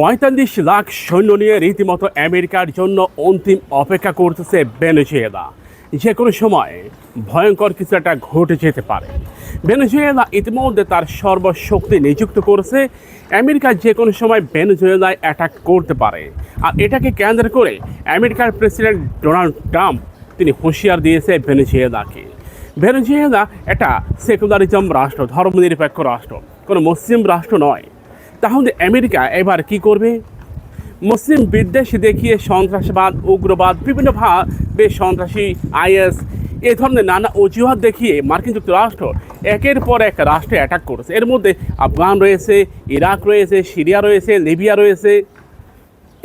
পঁয়তাল্লিশ লাখ সৈন্য নিয়ে রীতিমতো আমেরিকার জন্য অন্তিম অপেক্ষা করতেছে ভেনেজুয়েলা। যে কোনো সময় ভয়ঙ্কর কিছু একটা ঘটে যেতে পারে। ভেনেজুয়েলা ইতিমধ্যে তার সর্বশক্তি নিযুক্ত করেছে। আমেরিকা যে কোনো সময় ভেনেজুয়েলায় অ্যাটাক করতে পারে। আর এটাকে কেন্দ্র করে আমেরিকার প্রেসিডেন্ট ডোনাল্ড ট্রাম্প তিনি হুঁশিয়ার দিয়েছে ভেনেজুয়েলাকে। ভেনেজুয়েলা একটা সেকুলারিজম রাষ্ট্র, ধর্মনিরপেক্ষ রাষ্ট্র। কোনো মুসলিম রাষ্ট্র নয়। তাহলে আমেরিকা এবার কি করবে? মুসলিম বিদ্বেষ দেখিয়ে সন্ত্রাসবাদ, উগ্রবাদ বিভিন্নভাবে সন্ত্রাসী, আইএস, এ ধরনের নানা অজুহাত দেখিয়ে মার্কিন যুক্তরাষ্ট্র একের পর এক রাষ্ট্রে অ্যাটাক করেছে। এর মধ্যে আফগান রয়েছে, ইরাক রয়েছে, সিরিয়া রয়েছে, লিবিয়া রয়েছে।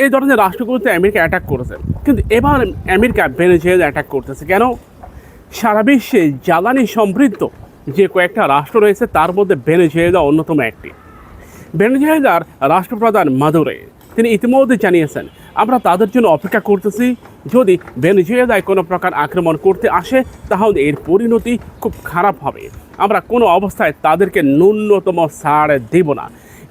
এই ধরনের রাষ্ট্রগুলোতে আমেরিকা অ্যাটাক করেছে। কিন্তু এবার আমেরিকা ভেনেজুয়েলা অ্যাটাক করতেছে কেন? সারা বিশ্বে জ্বালানি সমৃদ্ধ যে কয়েকটা রাষ্ট্র রয়েছে, তার মধ্যে ভেনেজুয়েলা অন্যতম একটি। ভেনেজুয়েলার রাষ্ট্রপ্রধান মাদুরে। তিনি ইতিমধ্যে জানিয়েছেন, আমরা তাদের জন্য অপেক্ষা করতেছি। যদি ভেনেজুয়েলায় কোনো প্রকার আক্রমণ করতে আসে, তাহলে এর পরিণতি খুব খারাপ হবে। আমরা কোনো অবস্থায় তাদেরকে ন্যূনতম ছাড় দেব না।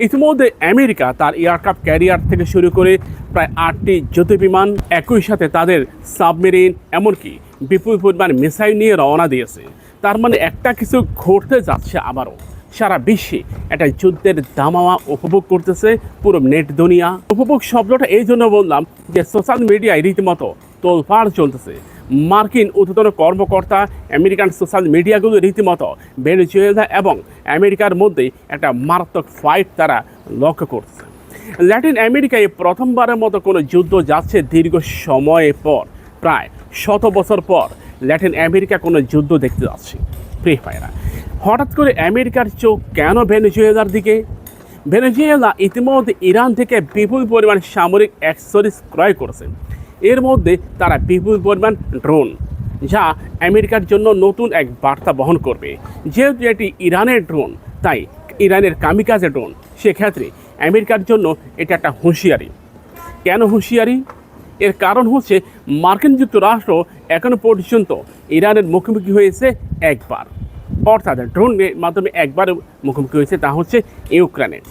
ইতিমধ্যে আমেরিকা তার এয়ারক্রাফট ক্যারিয়ার থেকে শুরু করে প্রায় আটটি যুদ্ধবিমান একই সাথে তাদের সাবমেরিন, এমনকি বিপুল পরিমাণ মিসাইল নিয়ে রওনা দিয়েছে। তার মানে একটা কিছু ঘটতে যাচ্ছে আবারও। সারা বিশ্বে একটা যুদ্ধের দামাওয়া উপভোগ করতেছে পুরো নেট দুনিয়া। উপভোগ শব্দটা এই জন্য বললাম যে সোশ্যাল মিডিয়ায় রীতিমতো তোলপাড় চলতেছে। মার্কিন ঊর্ধ্বতন কর্মকর্তা আমেরিকান সোশ্যাল মিডিয়াগুলো রীতিমতো ভেনেজুয়েলা এবং আমেরিকার মধ্যে একটা মারাত্মক ফাইট তারা লক্ষ্য করছে। ল্যাটিন আমেরিকায় প্রথমবারের মতো কোনো যুদ্ধ যাচ্ছে দীর্ঘ সময় পর, প্রায় শত বছর পর ল্যাটিন আমেরিকা কোনো যুদ্ধ দেখতে যাচ্ছে। প্রিয় ভাইরা হঠাৎ করে আমেরিকার চোখ কেন ভেনেজুয়েলার দিকে? ভেনেজুয়েলা ইতিমধ্যে ইরান থেকে বিপুল পরিমাণ সামরিক অ্যাক্সেসরিজ ক্রয় করেছে। এর মধ্যে তারা বিপুল পরিমাণ ড্রোন, যা আমেরিকার জন্য নতুন এক বার্তা বহন করবে। যেহেতু এটি ইরানের ড্রোন, তাই ইরানের কামিকাজে ড্রোন, সেক্ষেত্রে আমেরিকার জন্য এটা একটা হুঁশিয়ারি। কেন হুঁশিয়ারি? এর কারণ হচ্ছে মার্কিন যুক্তরাষ্ট্র এখনও পর্যন্ত ইরানের মুখোমুখি হয়েছে একবার। অর্থাৎ ড্রোনের মাধ্যমে একবার মুখোমুখি হয়েছে তা হচ্ছে ইউক্রেনের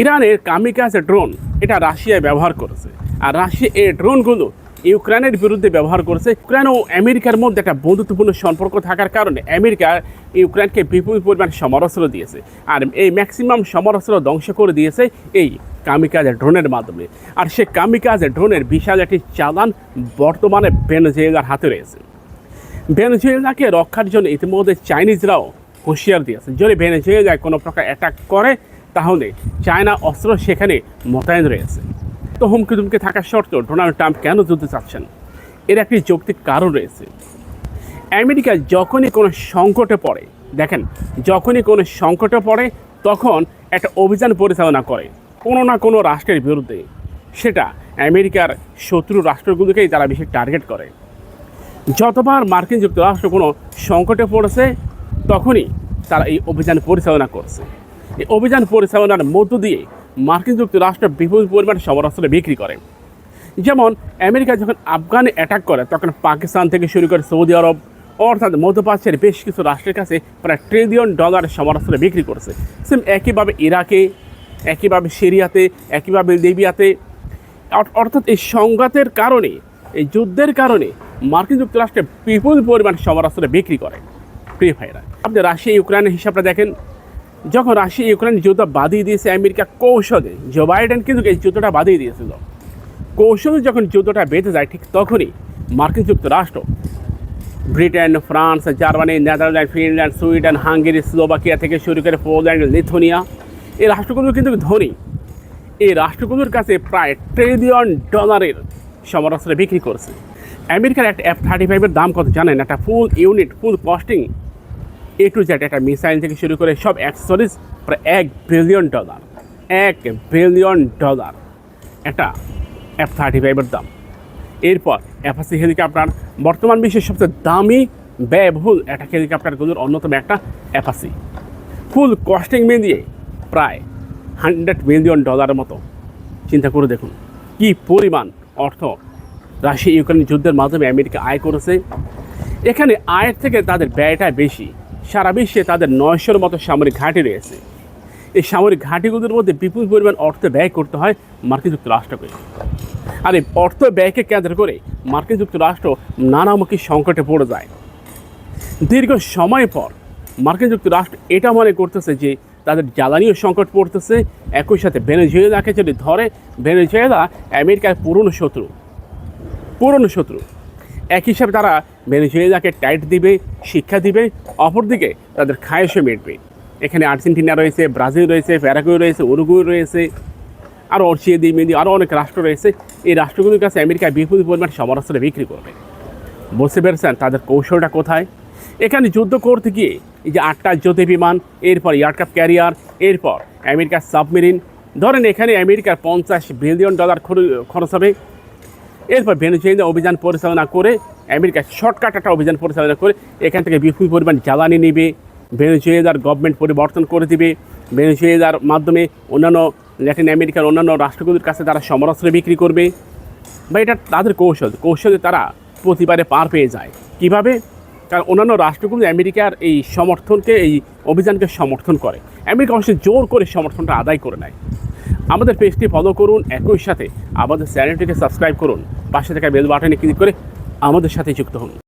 ইরানের কামিকাজ ড্রোন এটা রাশিয়ায় ব্যবহার করেছে। আর রাশিয়া এই ড্রোনগুলো ইউক্রেনের বিরুদ্ধে ব্যবহার করেছে। ইউক্রেন ও আমেরিকার মধ্যে একটা বন্ধুত্বপূর্ণ সম্পর্ক থাকার কারণে আমেরিকা ইউক্রেনকে বিপুল পরিমাণ সমরাস্ত্র দিয়েছে। আর এই ম্যাক্সিমাম সমরাস্ত্র ধ্বংস করে দিয়েছে এই কামিকাজ ড্রোনের মাধ্যমে। আর সে কামিকাজ ড্রোনের বিশাল একটি চালান বর্তমানে ভেনেজুয়েলার হাতে রয়েছে। ভেনেজুয়েলাকে রক্ষার জন্য ইতিমধ্যে চাইনিজরাও হুঁশিয়ার দিয়েছে। যদি ভেনেজুয়েলায় কোনো প্রকার অ্যাটাক করে, তাহলে চায়না অস্ত্র সেখানে মোতায়েন রয়েছে। তো হুমকি দুমকি থাকা সত্ত্বেও ডোনাল্ড ট্রাম্প কেন যুদ্ধ চাচ্ছেন এর একটি যৌক্তিক কারণ রয়েছে। আমেরিকা যখনই কোনো সংকটে পড়ে, দেখেন, যখনই কোনো সংকটে পড়ে, তখন একটা অভিযান পরিচালনা করে, কোনো না কোনো রাষ্ট্রের বিরুদ্ধে। সেটা আমেরিকার শত্রু রাষ্ট্রগুলোকেই তারা বেশি টার্গেট করে। যতবার মার্কিন যুক্তরাষ্ট্র কোনো সংকটে পড়েছে, তখনই তারা এই অভিযান পরিচালনা করছে। এই অভিযান পরিচালনার মধ্য দিয়ে মার্কিন যুক্তরাষ্ট্র বিপুল পরিমাণ সমরাস্ত্র বিক্রি করে। যেমন, আমেরিকা যখন আফগানে অ্যাটাক করে, তখন পাকিস্তান থেকে শুরু করে সৌদি আরব, অর্থাৎ মধ্যপ্রাচ্যের বেশ কিছু রাষ্ট্রের কাছে প্রায় ট্রিলিয়ন ডলার সমরাস্ত্র বিক্রি করছে। সেম একইভাবে ইরাকে, একইভাবে সিরিয়াতে, একইভাবে লিবিয়াতে। অর্থাৎ এই সংঘাতের কারণে, এই যুদ্ধের কারণে মার্কিন যুক্তরাষ্ট্রে বিপুল পরিমাণ সমরাস্ত্র বিক্রি করে। প্রিয় ভাইরা আপনি রাশিয়া, ইউক্রেনের হিসাবটা দেখেন। যখন রাশিয়া, ইউক্রেন যুদ্ধ বাদিয়ে দিয়েছে আমেরিকা, কৌশলে জো বাইডেন কিন্তু এই যুদ্ধটা বাদিয়ে দিয়েছিল। কৌশলে যখন যুদ্ধটা বেঁধে যায়, ঠিক তখনই মার্কিন যুক্তরাষ্ট্র Britain, France, Germany, Netherland, Finland, Sweden, Hungary, Slovakia থেকে শুরু করে পোল্যান্ড, লিথুনিয়া এই রাষ্ট্রগুলো কিন্তু ধনী। এই রাষ্ট্রগুলোর কাছে প্রায় ট্রিলিয়ন ডলারের সমরাস্ত্র বিক্রি করছে। আমেরিকার একটা এফ থার্টি ফাইভের দাম কত জানেন? একটা full unit full costing A to Z একটা মিসাইল থেকে শুরু করে সব অ্যাক্সেসরিজ প্রায় এক বিলিয়ন ডলার এক বিলিয়ন ডলার একটা এফ থার্টি ফাইভের দাম। এরপর এফআসি হেলিকপ্টার বর্তমান বিশ্বের সবচেয়ে দামি, ব্যয়বহুল একটা হেলিকপ্টারগুলোর অন্যতম একটা এফআসি ফুল কস্টিং মিলিয়ে প্রায় হান্ড্রেড মিলিয়ন ডলারের মতো। চিন্তা করে দেখুন, কি পরিমাণ অর্থ রাশিয়া ইউক্রেন যুদ্ধের মাধ্যমে আমেরিকা আয় করেছে। এখানে আয়ের থেকে তাদের ব্যয়টা বেশি। সারা বিশ্বে তাদের নয়শোর মতো সামরিক ঘাঁটি রয়েছে। এই সামরিক ঘাঁটিগুলোর মধ্যে বিপুল পরিমাণ অর্থ ব্যয় করতে হয় মার্কিন যুক্তরাষ্ট্রকে আর এই অর্থ ব্যয়কে কেন্দ্র করে মার্কিন যুক্তরাষ্ট্র নানামুখী সংকটে পড়ে যায়। দীর্ঘ সময় পর মার্কিন যুক্তরাষ্ট্র এটা মনে করতেছে যে তাদের জ্বালানিও সংকট পড়তেছে। একই সাথে ভেনেজুয়েলাকে যদি ধরে, ভেনেজুয়েলা আমেরিকার পুরনো শত্রু। পুরনো শত্রু। এক হিসাবে তারা ভেনেজুয়েলাকে টাইট দিবে, শিক্ষা দিবে, অপরদিকে তাদের খায়েশও মিটবে। এখানে আর্জেন্টিনা রয়েছে, ব্রাজিল রয়েছে, প্যারাগুয়ে রয়েছে, উরুগুয়ে রয়েছে, আরও অর্চিয়ে দিই মেদি আরও অনেক রাষ্ট্র রয়েছে। এই রাষ্ট্রগুলির কাছে আমেরিকা বিপুল পরিমাণ সমরাস্ত্র বিক্রি করবে। বুঝতে পেরেছেন তাদের কৌশলটা কোথায়? এখানে যুদ্ধ করতে গিয়ে এই যে আটটা জ্যোতি বিমান এরপর এয়ারক্রাফট ক্যারিয়ার, এরপর আমেরিকার সাবমেরিন। ধরেন এখানে আমেরিকার পঞ্চাশ বিলিয়ন ডলার খরচ হবে। এরপর ভেনেজুয়েলা অভিযান পরিচালনা করে, আমেরিকা শর্টকাট একটা অভিযান পরিচালনা করে, এখান থেকে বিপুল পরিমাণ জ্বালানি নেবে। ভেনেজুয়েলার গভর্নমেন্ট পরিবর্তন করে দিবে। ভেনেজুয়েলার মাধ্যমে অন্যান্য ল্যাটিন আমেরিকার অন্যান্য রাষ্ট্রগুলির কাছে তারা সমরাস্ত্র বিক্রি করবে। বা এটা তাদের কৌশল। কৌশলে তারা প্রতিবারে পার পেয়ে যায়। কীভাবে? কারণ অন্যান্য রাষ্ট্রগুলো আমেরিকার এই সমর্থনকে, এই অভিযানকে সমর্থন করে। আমেরিকা অবশ্যই জোর করে সমর্থনটা আদায় করে নেয়। আমাদের পেজটি ফলো করুন, একই সাথে আমাদের চ্যানেলটিকে সাবস্ক্রাইব করুন। পাশে থাকা বেল বাটনে ক্লিক করে আমাদের সাথে যুক্ত হন।